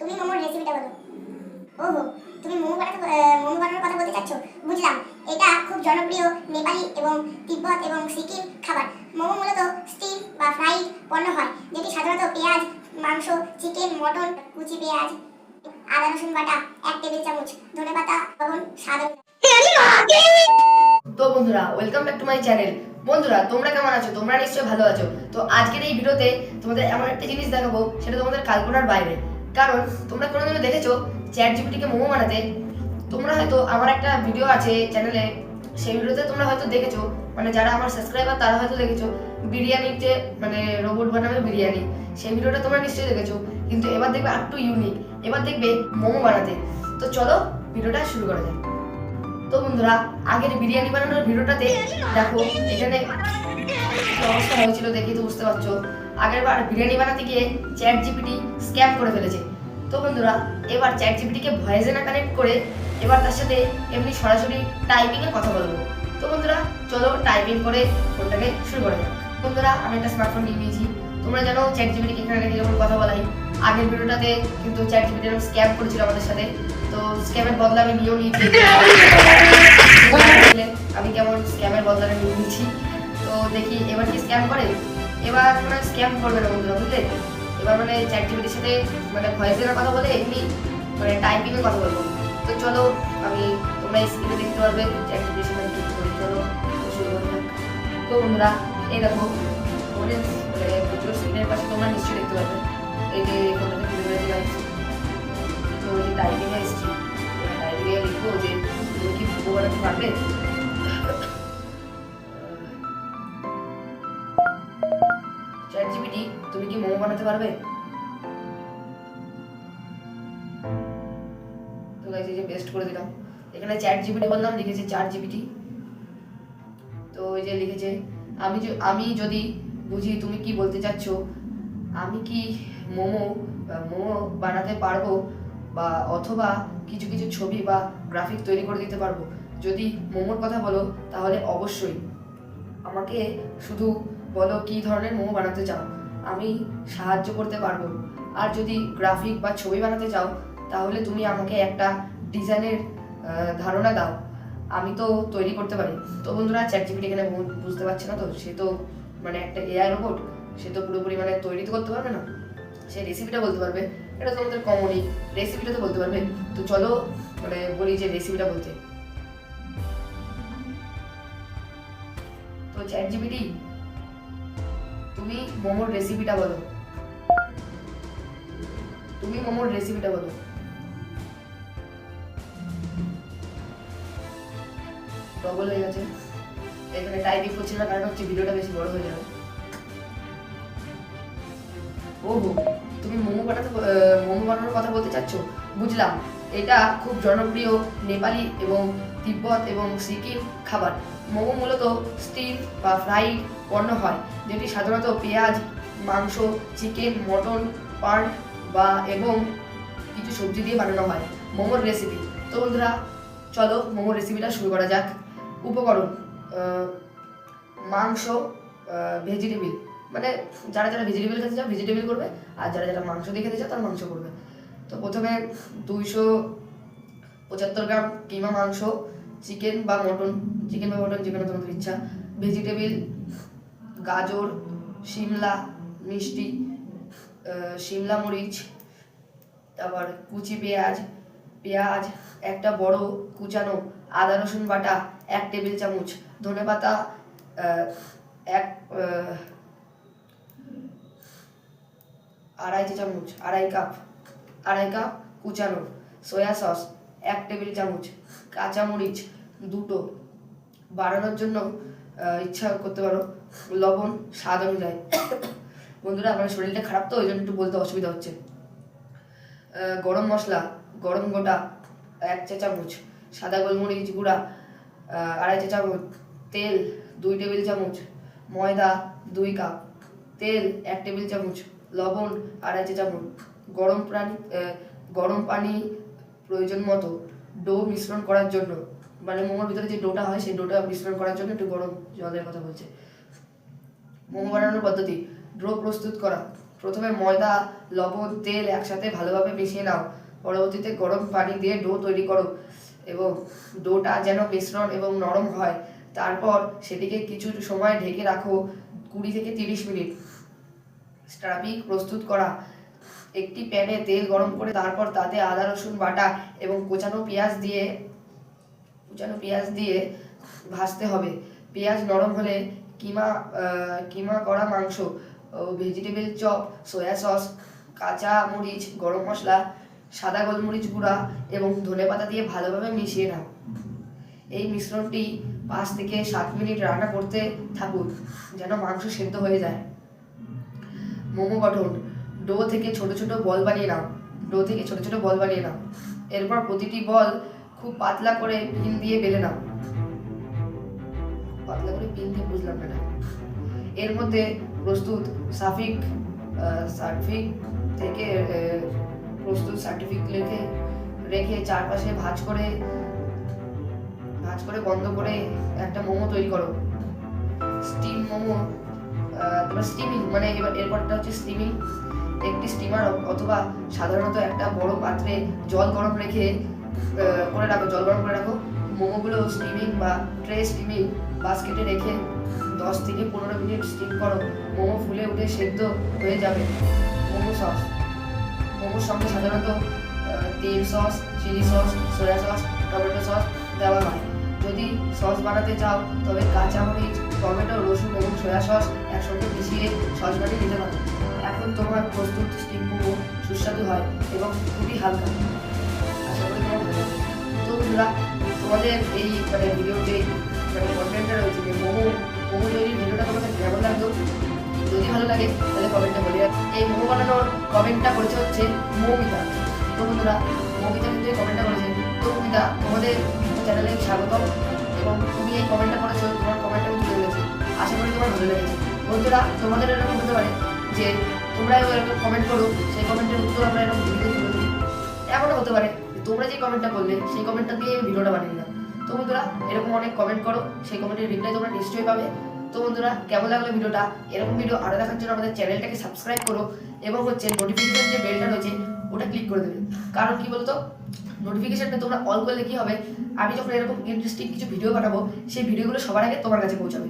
তুমি মোমোর রেসিপিটা বলো। ওহো, তুমি মোমো বানাতে মোমো বানানোর কথা বলতে চাচ্ছ? বুঝলাম। এটা খুব জনপ্রিয় নেপালি এবং তিব্বত এবং সিকিম খাবার। মোমো মূলত স্টিম বা ফ্রাইড পণ্য হয়, যেটি সাধারণত পেঁয়াজ, মাংস, চিকেন, মটন, কুচি পেঁয়াজ, আদা, রসুন বাটা, এক টেবিল চামচ ধনেপাতা লবণ, স্বাদ অনুযায়ী। তো বন্ধুরা welcome back to my channel বন্ধুরা, তোমরা কেমন আছো? তোমরা নিশ্চয়ই ভালো আছো। তো আজকের এই ভিডিওতে তোমাদের এমন একটা জিনিস দেখাবো, সেটা তোমাদের কাল্পনার বাইরে। কারণ তোমরা কোনোদিনও দেখেছ চ্যাট জিপিটিকে মোমো বানাতে? তোমরা হয়তো আমার একটা ভিডিও আছে চ্যানেলে, সেই ভিডিওতে তোমরা হয়তো দেখেছ মানে যারা আমার সাবস্ক্রাইবার তারা হয়তো দেখেছ বিরিয়ানির যে মানে রোবট বানাবে বিরিয়ানি। সেই ভিডিওটা তোমরা নিশ্চয়ই দেখেছ, কিন্তু এবার দেখবে আরেকটু ইউনিক। এবার দেখবে মোমো বানাতে। তো চলো ভিডিওটা শুরু করা যাক। তো বন্ধুরা, আগের বিরিয়ানি বানানোর ভিডিওটাতে দেখো, এখানে অবস্থা হয়েছিল দেখেই তো বুঝতে পারছ। আগের বার বিরিয়ানি বানাতে গিয়ে চ্যাট জিপিটি স্ক্যাম করে ফেলেছে। তো বন্ধুরা এবার চ্যাট জিপিটিকে ভয়েসে না কানেক্ট করে এবার তার সাথে এমনি সরাসরি টাইপিংয়ে কথা বলব। তো বন্ধুরা চলো টাইপিং করে ফোনটাকে শুরু করে যাক। বন্ধুরা আমি একটা স্মার্টফোন নিয়ে নিয়েছি। তোমরা জানো চ্যাট জিপিটিকে এখানে রেখে যখন কথা বলাই। আগের ভিডিওটাতে কিন্তু চ্যাট জিপিটি এরকম স্ক্যাম করেছিল আমাদের সাথে। তো স্ক্যামের বদলা আমি নিয়েও নিয়েছি। আমি কেমন স্ক্যামের বদলাটা নিয়ে নিচ্ছি তো দেখি এবার কি স্ক্যাম করে? এবার মানে স্ক্যাম করবে না বন্ধুরা, বুঝলে? এবার মানে চ্যাট জিপিটির সাথে মানে ভয়েসের কথা বলে এমনি মানে টাইপিং এ কথা বলব। তো চলো, আমি তোমরা স্ক্রিনে দেখতে পারবে চ্যাট জিপিটির সাথে আমি কি করি চলো, শুরু তো বন্ধুরা, এই দেখো মানে প্রচুর স্ক্রিনের পাশে তোমরা নিশ্চয়ই দেখতে পারবে। এই যে ফোনটাতে খুলে রয়েছে। তো যে টাইপিং এ এসেছি। টাইপিং লিখব যে, তুমি কি ভিডিও বানাতে পারবে? চ্যাট জিপিটি তুমি কি মোমো বানাতে পারবে? তো গাইস এই যে পেস্ট করে দিলাম। এখানে চ্যাট জিপিটি বললাম, লিখেছে চার জিপিটি তো এই যে লিখেছে, আমি আমি যদি বুঝি তুমি কি বলতে চাচ্ছ, আমি কি মোমো মোমো বানাতে পারব, বা অথবা কিছু কিছু ছবি বা গ্রাফিক তৈরি করে দিতে পারব? যদি মোমোর কথা বলো, তাহলে অবশ্যই। আমাকে শুধু বলো কি ধরনের মোমো বানাতে চাও? আমি সাহায্য করতে পারব। আর যদি গ্রাফিক বা ছবি বানাতে চাও, তাহলে তুমি আমাকে একটা ডিজাইনের ধারণা দাও। আমি তো তৈরি করতে পারি। তো বন্ধুরা চ্যাট জিপিটি এখানে বুঝতে পারছে না তো? সে তো মানে একটা এআই রোবট সে তো পুরোপুরি মানে তৈরি তো করতে পারবে না। সে রেসিপিটা বলতে পারবে। এটা তো আমাদের কমনই রেসিপিটা তো বলতে পারবে। তো চলো মানে বলি যে রেসিপিটা বলতে। তো চ্যাট জিপিটি তুমি মোমোর রেসিপিটা বলো। তুমি মোমোর রেসিপিটা বলো। ডবল হয়ে গেছে। এখানে টাইপিং করছি না, কারণ হচ্ছে ভিডিওটা বেশি বড় হয়ে যাবে। ওহো, তুমি মোমো বানাতে মোমো বানানোর কথা বলতে চাচ্ছ? বুঝলাম। এটা খুব জনপ্রিয় নেপালি এবং তিব্বত এবং সিকিম খাবার। মোমো মূলত স্টিম বা ফ্রাইড পণ্য হয়, যেটি সাধারণত পেঁয়াজ, মাংস, চিকেন, মটন পার্ট বা এবং কিছু সবজি দিয়ে বানানো হয়। মোমোর রেসিপি তো বন্ধুরা, চলো মোমোর রেসিপিটা শুরু করা যাক। উপকরণ মাংস ভেজিটেবিল মানে যারা যারা ভেজিটেবিল খেতে চাও ভেজিটেবিল করবে, আর যারা যারা মাংস দিয়ে খেতে চাও, তারা মাংস করবে। তো প্রথমে দুইশো পঁচাত্তর গ্রাম কিমা মাংস চিকেন বা মটন চিকেন বা মটন যে কোনো তোমাদের ইচ্ছা। ভেজিটেবিল গাজর শিমলা মিষ্টি শিমলা মরিচ তারপর কুচি পেঁয়াজ পেঁয়াজ একটা বড় কুচানো আদা রসুন বাটা এক টেবিল চামচ ধনেপাতা আহ, এক আড়াই চামচ আড়াই কাপ আড়াই কাপ কুচানো সয়া সস। এক টেবিল চামচ কাঁচামরিচ দুটো। বাড়ানোর জন্য ইচ্ছা করতে পারো, লবণ, স্বাদ অনুযায়ী। বন্ধুরা আপনার শরীরটা খারাপ তো ওই জন্য একটু বলতে অসুবিধা হচ্ছে। গরম মশলা, গরম গোটা, এক চা চামচ, সাদা গোলমরিচ গুঁড়া আড়াই চা চামচ, তেল, দুই টেবিল চামচ, ময়দা, দুই কাপ। তেল, এক টেবিল চামচ, লবণ, আড়াই চা চামচ। গরম প্রাণী গরম পানি প্রয়োজন মতো ডো মিশ্রণ করার জন্য। মানে মোমোর ভিতরে যে ডোটা হয়, সেই ডোটা মিশ্রণ করার জন্য একটু গরম জলের কথা বলছে। মোমো বানানোর পদ্ধতি, ডো প্রস্তুত করা। প্রথমে ময়দা, লবণ, তেল একসাথে ভালোভাবে মিশিয়ে নাও। পরবর্তীতে গরম পানি দিয়ে ডো তৈরি করো এবং ডোটা যেন মিশ্রণ এবং নরম হয়। তারপর সেটিকে কিছু সময় ঢেকে রাখো কুড়ি থেকে তিরিশ মিনিট। স্টাফিং প্রস্তুত করা। একটি প্যানে তেল গরম করে তারপর তাতে আদা, রসুন বাটা এবং কোচানো পেঁয়াজ দিয়ে, কুচানো পেঁয়াজ দিয়ে ভাজতে হবে। পেঁয়াজ নরম হলে কিমা কিমা করা মাংস ভেজিটেবল চপ, সয়া সস, কাঁচা মরিচ, গরম মশলা, সাদা গোলমরিচ গুঁড়া এবং ধনেপাতা দিয়ে ভালোভাবে মিশিয়ে নাও। এই মিশ্রণটি পাঁচ থেকে সাত মিনিট রান্না করতে থাকুন যেন মাংস সেদ্ধ হয়ে যায়। মোমো গঠন। ডো থেকে ছোট ছোট বল বানিয়ে নাও। ডো থেকে ছোট ছোট বল বানিয়ে নাও। এরপর প্রতিটি বল খুব পাতলা করে পিন দিয়ে বেলে নাও। পাতলা করে পিন দিয়ে বুঝলাম না এর মধ্যে প্রস্তুত সাফিক সার্টিফিক থেকে প্রস্তুত সার্টিফিক রেখে রেখে চারপাশে ভাঁজ করে ভাঁজ করে বন্ধ করে একটা মোমো তৈরি করো। স্টিম মোমো তারপর স্টিমিং মানে এবার এরপরটা হচ্ছে স্টিমিং একটি স্টিমার অথবা সাধারণত একটা বড় পাত্রে জল গরম রেখে করে রাখো, জল গরম করে রাখো। মোমোগুলো স্টিমিং বা ট্রে স্টিমিং বাস্কেটে রেখে দশ থেকে পনেরো মিনিট স্টিম করো। মোমো ফুলে উঠে সেদ্ধ হয়ে যাবে। মোমো সস মোমোর সঙ্গে সাধারণত তেল sauce chilli sauce soya sauce tomato sauce দেওয়া হয়। যদি সস বানাতে চাও, তবে কাঁচা কাঁচামরিচ, টমেটো, রসুন এবং সয়া সস একসঙ্গে মিশিয়ে সস বানিয়ে নিতে পারো এখন তোমার প্রস্তুত স্টিম মোমো সুস্বাদু হয় এবং খুবই হালকা ভালো। তো বন্ধুরা, তোমাদের এই মানে ভিডিওতে মানে কন্টেন্টটা রয়েছে যে মোমো মোমো তৈরির ভিডিওটা তোমাদের কেমন লাগল যদি ভালো লাগে, তাহলে কমেন্টটা বলে। এই মোমো বানানোর কমেন্টটা করেছে হচ্ছে মৌমিতা তো বন্ধুরা মৌমিতা কিন্তু কমেন্টটা করেছে তো মৌমিতা তোমাদের চ্যানেলে স্বাগতম এবং তুমি এই কমেন্টটা করেছ, তোমার কমেন্টটা আমি তুলে ধরেছি আশা করি তোমার ভালো লেগেছে বন্ধুরা, তোমাদের এরকম হতে পারে যে তোমরা এরকম কমেন্ট করো, সেই কমেন্টের উত্তর আমরা এরকম ভিডিও তুলে দিই এমনও হতে পারে তোমরা যে কমেন্টটা করলে, সেই কমেন্টটা দিয়ে আমি ভিডিওটা বানিয়ে দিলাম তো বন্ধুরা, এরকম অনেক কমেন্ট করো, সেই কমেন্টের রিপ্লাই তোমরা নিশ্চয়ই পাবে। তো বন্ধুরা, কেমন লাগল ভিডিওটা? এরকম ভিডিও আরও দেখার জন্য আমাদের চ্যানেলটাকে সাবস্ক্রাইব করো এবং হচ্ছে নোটিফিকেশন যে বেলটা রয়েছে ওটা ক্লিক করে দেবে কারণ কি বলতো? নোটিফিকেশানটা তোমরা অল করলে কি হবে? আমি যখন এরকম ইন্টারেস্টিং কিছু ভিডিও পাঠাবো সেই ভিডিওগুলো সবার আগে তোমার কাছে পৌঁছাবে।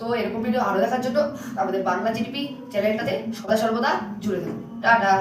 তো এরকম ভিডিও আরও দেখার জন্য আমাদের বাংলা জিডিপি চ্যানেলটাতে সদা সর্বদা জুড়ে দেবো টাটা!